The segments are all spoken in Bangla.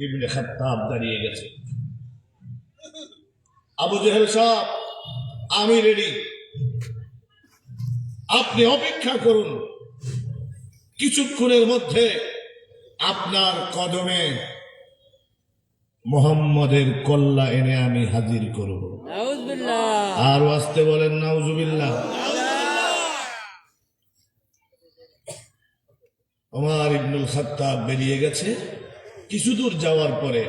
ইবনে খাত্তাব দাঁড়িয়ে গেছে। আবু জেহেল সাহেব আমি রেডি আপনি অপেক্ষা করুন। কিছুক্ষণের মধ্যে আপনার কদমে মোহাম্মদের কল্লা এনে আমি হাজির করব। আর আসতে বলেন নাউজুবিল্লাহ। ওমর ইবনুল খাত্তাব বেরিয়ে গেছে। কিছু দূর যাওয়ার পরে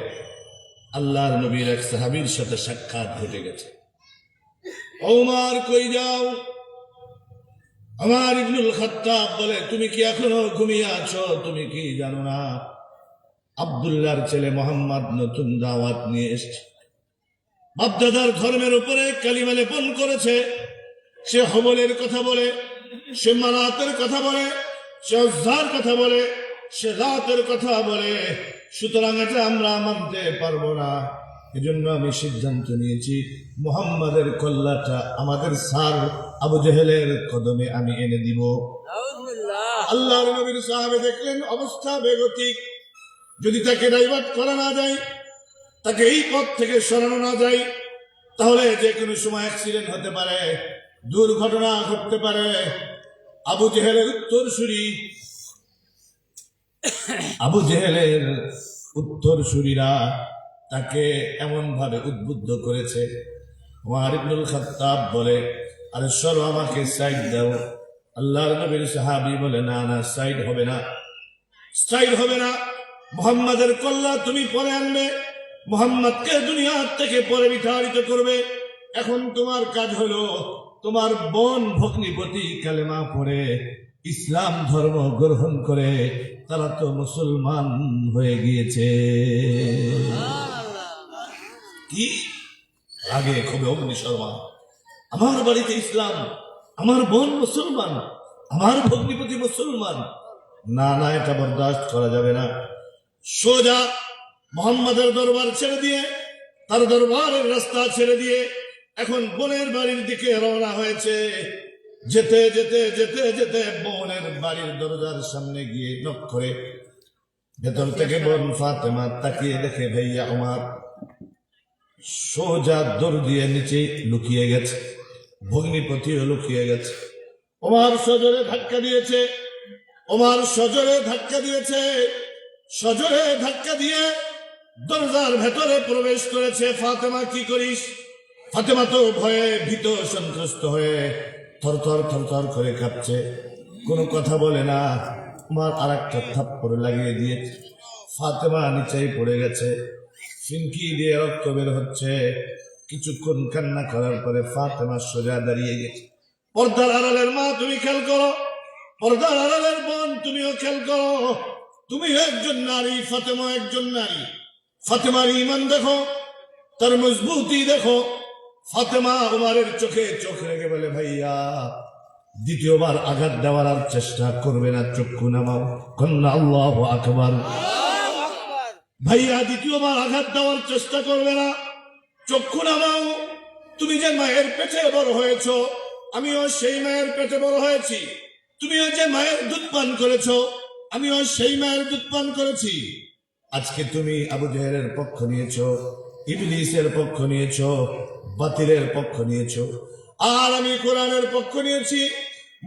আল্লাহর নবীর এক সাহাবীর সাথে সাক্ষাৎ ঘটে গেছে। ওমর কই যাও? আমার ইবনুল খাত্তাব বলে, তুমি কি এখনও ঘুমিয়ে আছো? তুমি কি জানো না? আব্দুল্লাহর ছেলে মোহাম্মদ নতুন দাওয়াত নিয়ে এসছে। বাপদাদার ধর্মের উপরে কালিমা লেপন করেছে। সে হবলের কথা বলে, সে মালাতের কথা বলে, সে অজ্জার কথা বলে, সে রাতের কথা বলে। সুতরাং এটা আমরা মানতে পারব না। এজন্য আমি সিদ্ধান্ত নিয়েছি মোহাম্মদের কল্লাটা আমাদের সার আবু জেহেলের কদমে আমি এনে দিব। আল্লাহ নবীর সাহাবে দেখলেন অবস্থা বেগতিক। যদি তাকে ডাইভার্ট করা না যায় তাকে এই পথ থেকে সরানো না যায় তাহলে যে কোনো সময় অ্যাক্সিডেন্ট হতে পারে দুর্ঘটনা ঘটতে পারে। আবু জেহেলের উত্তর সুরি আবু জেহেলের উত্তর সুরীরা তাকে এমন ভাবে উদ্বুদ্ধ করেছে। ওমর ইবনুল খাত্তাব বলে, আরে সরো আমাকে সাইড দাও। আল্লাহর নবীর সাহাবি বলে, না না, সাইড হবে না। সাইড হবে না? মোহাম্মদের কল্লা তুমি পরে আনবে। মোহাম্মদকে দুনিয়ার থেকে পরে বিতাড়িত করবে। এখন তোমার কাজ হলো তোমার বোন ভগ্নিপতি কালেমা পড়ে। ইসলাম ধর্ম গ্রহণ করে তারা তো মুসলমান হয়ে গিয়েছে। কি? আগে খুবই অগ্নি শর্মা। আমার বাড়িতে ইসলাম, আমার বোন মুসলমান, আমার ভগ্নিপতি মুসলমান। না না, এটা বরদাস্ত করা যাবে না। সোজা মোহাম্মদের দরবার ছেড়ে দিয়ে, তার দরবারের রাস্তা ছেড়ে দিয়ে এখন বোনের বাড়ির দিকে রওনা হয়েছে। যেতে যেতে যেতে যেতে বোনের বাড়ির দরজার সামনে গিয়ে নক করে ভেতর থেকে বোন ফাতেমা তাকিয়ে দেখে, ভাইয়া, আমার সোজা দৌড় দিয়ে নিচে লুকিয়ে গেছে, ভগ্নিপতিও লুকিয়ে গেছে। ওমার সজরে ধাক্কা দিয়েছে, ওমার সজরে ধাক্কা দিয়েছে, সজরে ধাক্কা দিয়ে দরজার ভেতরে প্রবেশ করেছে। ফাতেমা, কি করিস? ফাতেমা তো ভয়ে ভীত সন্ত্রস্ত হয়ে থরথর থরথর করে কাঁপছে। কোনো কথা বলে না। আমার আর একটা থাপ্পড় লাগিয়ে দিয়েছে ফাতেমা নিচেই পড়ে গেছে। ফিনকি দিয়ে রক্ত বের হচ্ছে। কিছুক্ষণ কান্না করার পরে ফাতেমা সোজা দাঁড়িয়ে গেছে। পর্দার আড়ালের মা, তুমি খেয়াল করো। পর্দার আড়ালের বোন, তুমিও খেয়াল করো। তুমি একজন নারী, ফাতেমা একজন নারী। ফাতেমার ইমান দেখো, তার মজবুতি দেখো। ফাতেমা উমারের চোখে চোখ রেখে বলে, ভাইয়া, দ্বিতীয়বার আঘাত দেওয়ার আর চেষ্টা করবে না, চক্ষু নামাও। কন্যা আল্লাহ আকবার। ভাইয়া, দ্বিতীয়বার আঘাত দেওয়ার চেষ্টা করবে না, চক্ষু নামাও। তুমি যে মায়ের পেটে বড় হয়েছ, আমিও সেই মায়ের পেটে বড় হয়েছি। তুমিও যে মায়ের দুধ পান করেছ, আমিও সেই মায়ের দুধ পান করেছি। আজকে তুমি আবু জেহেলের পক্ষ নিয়েছ, ইবলিসের পক্ষ নিয়েছ বাতিলের পক্ষ নিয়েছ। আর আমি কোরআনের পক্ষ নিয়েছি,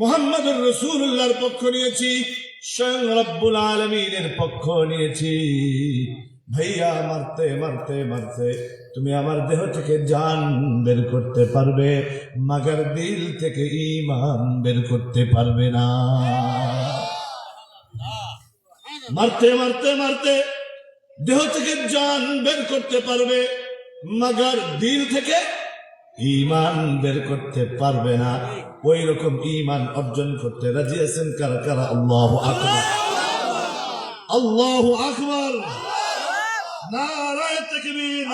মোহাম্মদুর রসুল্লাহর পক্ষ নিয়েছি, স্বয়ং রব্বুল আলমিনের পক্ষ নিয়েছি। ভাইয়া, মারতে মারতে মারতে তুমি আমার দেহ থেকে জান বের করতে পারবে, মাগার দিল থেকে ইমান বের করতে পারবে না। মারতে মারতে মারতে দেহ থেকে জান বের করতে পারবে, মাগার দিল থেকে ইমান বের করতে পারবে না। ওই রকম ইমান অর্জন করতে রাজি আছেন কারা? কারা? আল্লাহ আকবর। আল্লাহ আকবর। নারায় তকবীর।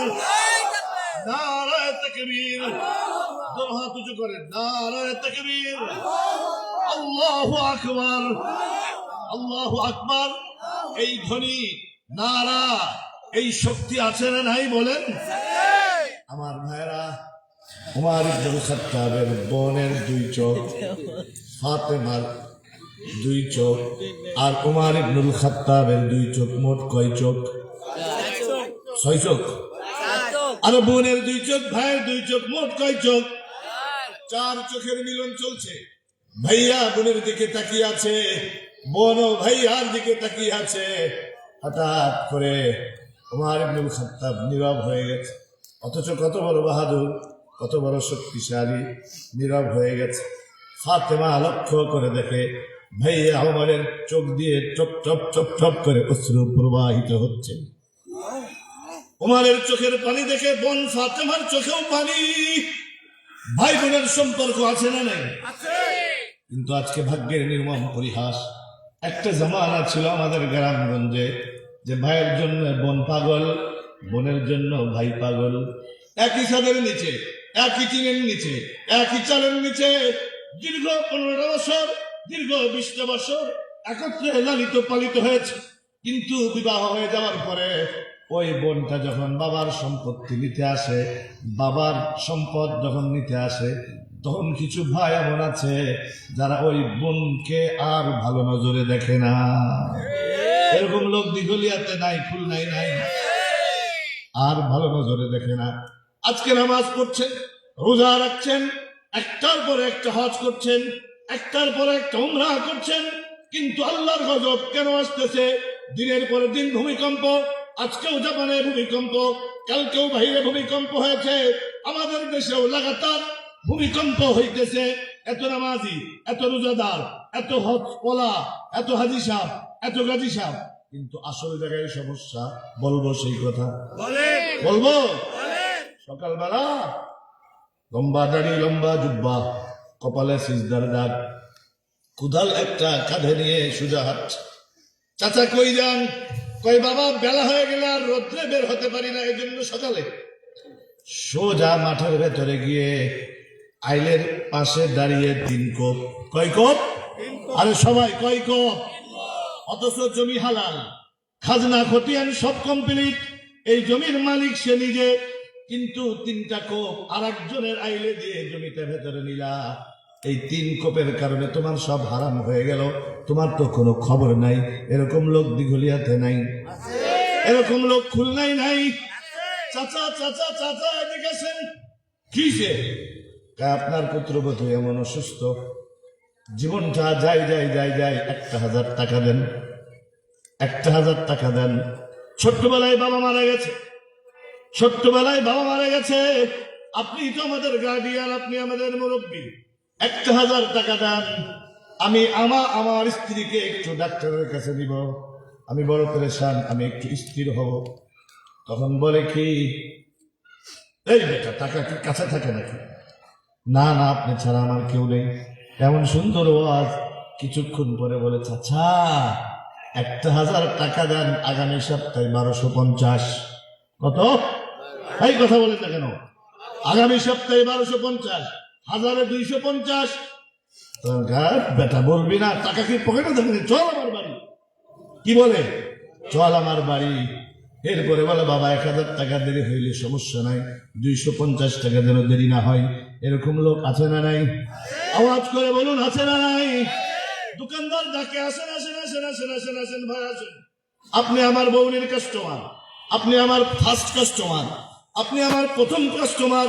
নারায় তকবীর। দু হাত উঁচু করে নারায় তকবীর। আল্লাহ আকবর। আল্লাহ আকবর। এই ধ্বনি নারা এই শক্তি আছে না নাই বলেন? আমার ভাইরা উমার ইবনুল খাত্তাবের বোনের দুই চোখ, ফাতেমার দুই চোখ, আর উমার ইবনুল খাত্তাবের দুই চোখ, মোট কয় চোখ? ছয় চোখ। আর বোনের দুই চোখ, ভাইয়ের দুই চোখ, মোট কয় চোখ? চার চোখের মিলন চলছে। ভাইয়া বোনের দিকে তাকিয়ে আছে, বোন ও ভাইয়ার দিকে তাকিয়ে আছে। হঠাৎ করে তোমার ইবনুল খাত্তাব নীরব হয়ে গেছে। অথচ কত বড় বাহাদুর। কত বড় শক্তিশালী নীরব হয়ে গেছে। ফাতেমা লক্ষ্য করে দেখে ভাইয়া ওমরের চোখ দিয়ে টপ টপ টপ টপ করে অশ্রু প্রবাহিত হচ্ছে। উমারের চোখের পানি দেখে বোন ফাতেমার চোখেও পানি। ভাই বোনের সম্পর্ক আছে না নাই? কিন্তু আজকে ভাগ্যের নির্মম পরিহাস। একটা জামানা ছিল আমাদের গ্রামগঞ্জে যে ভাইয়ের জন্য বোন পাগল বোনের জন্য ভাই পাগল। একই সাদের নিচে একই টিনের নিচে, একই চালের নিচে, দীর্ঘ পনেরো বছর, দীর্ঘ বিশটা বছর একত্রে লালিত পালিত হয়েছে। কিন্তু বিবাহ হয়ে যাওয়ার পরে ওই বোনটা যখন বাবার সম্পত্তি নিতে আসে, বাবার সম্পদ যখন নিতে আসে, তখন কিছু ভাই এমন আছে যারা ওই বোনকে আর ভালো নজরে দেখে না। এরকম লোক দিঘলিয়াতে নাই, ফুল নাই নাই। আর ভালো নজরে দেখে না। আজকে নামাজ পড়ছেন রোজা রাখছেন একটার পরে একটা হজ করছেন একটার পরে একটা উমরা করছেন কিন্তু আল্লাহর গজব কেন আসতেছে? দিনের পরে দিন ভূমিকম্প আজকেও জাপানে ভূমিকম্প কালকেও বাহিরে ভূমিকম্প হয়েছে আমাদের দেশেও লাগাতার ভূমিকম্প হইতেছে। এত নামাজি এত রোজাদার এত হজ পোলা এত হাজি সাহ এত গাজী সাহ কিন্তু আসল জায়গায় সমস্যা বলব সেই কথা। বলব? সকালবেলা লম্বা দাড়ি লম্বা জুব্বা কপালে সিজদার দাগ কুদাল একটা কাঁধে নিয়ে সুজা হাত চাচা কই যান? কই বাবা বেলা হয়ে গেলে আর রোদ্রে বের হতে পারি না এই জন্য সকালে। সোজা মাঠের ভেতরে গিয়ে আইলের পাশে দাঁড়িয়ে তিন কোপ। কয় কোপ? আরে সবাই কয় কোপ? অথচ জমি হালাল। খাজনা খতিয়ান সব কমপ্লিট এই জমির মালিক সে নিজে কিন্তু তিনটা কোপ আর একজনের আইলে দিয়ে জমিতে ভেতরে নিলা। এই তিন কোপের কারণে তোমার সব হারাম হয়ে গেল। তোমার তো কোনো খবর নাই। এরকম লোক দিঘলিয়াতে নাই। এরকম লোক খুলনাই নাই। চাচা চাচা চাচা আসেন। কিসে আপনার পুত্রবধূ এমন অসুস্থ। জীবনটা যাই যাই যাই যাই, একটা হাজার টাকা দেন। একটা হাজার টাকা দেন। ছোট্টবেলায় বাবা মারা গেছে। ছোট্টবেলায় বাবা মারা গেছে। আপনি তো আমাদের গার্ডিয়ান আপনি আমাদের মুরব্বী। একটা হাজার টাকা দেন। আমি আমা, আমার স্ত্রীকে একটু ডাক্তারের কাছে দিব। আমি বড় পরেশান, আমি একটু স্থির হব। তখন বলে কি, এই বেটা, টাকা কি কাছে থাকে নাকি? না না, আপনি ছাড়া আমার কেউ নেই। এমন সুন্দর ওয়াজ কিছুক্ষণ পরে বলে, চাচা, একটা হাজার টাকা দেন আগামী সপ্তাহে বারোশো পঞ্চাশ। কত? এই কথা বলেন না কেন? আগামী সপ্তাহে বারোশো পঞ্চাশ, হাজারে দুইশো পঞ্চাশ। বেটা বলবি না, টাকা কি পকেটে থাকবে? চল আমার বাড়ি। কি বলে? চল আমার বাড়ি। এরপরে বলে, বাবা, এক হাজার টাকা দেরি হইলে সমস্যা নাই, দুইশো পঞ্চাশ টাকা যেন দেরি না হয়। এরকম লোক আছে না নাই? আওয়াজ করে বলুন, আছে না নাই? দোকানদার ডাকে, আসেন আসেন আসেন আসেন আসেন আসেন, ভাই, আসেন। আপনি আমার বৌনির কাস্টমার আপনি আমার ফার্স্ট কাস্টমার আপনি আমার প্রথম কাস্টমার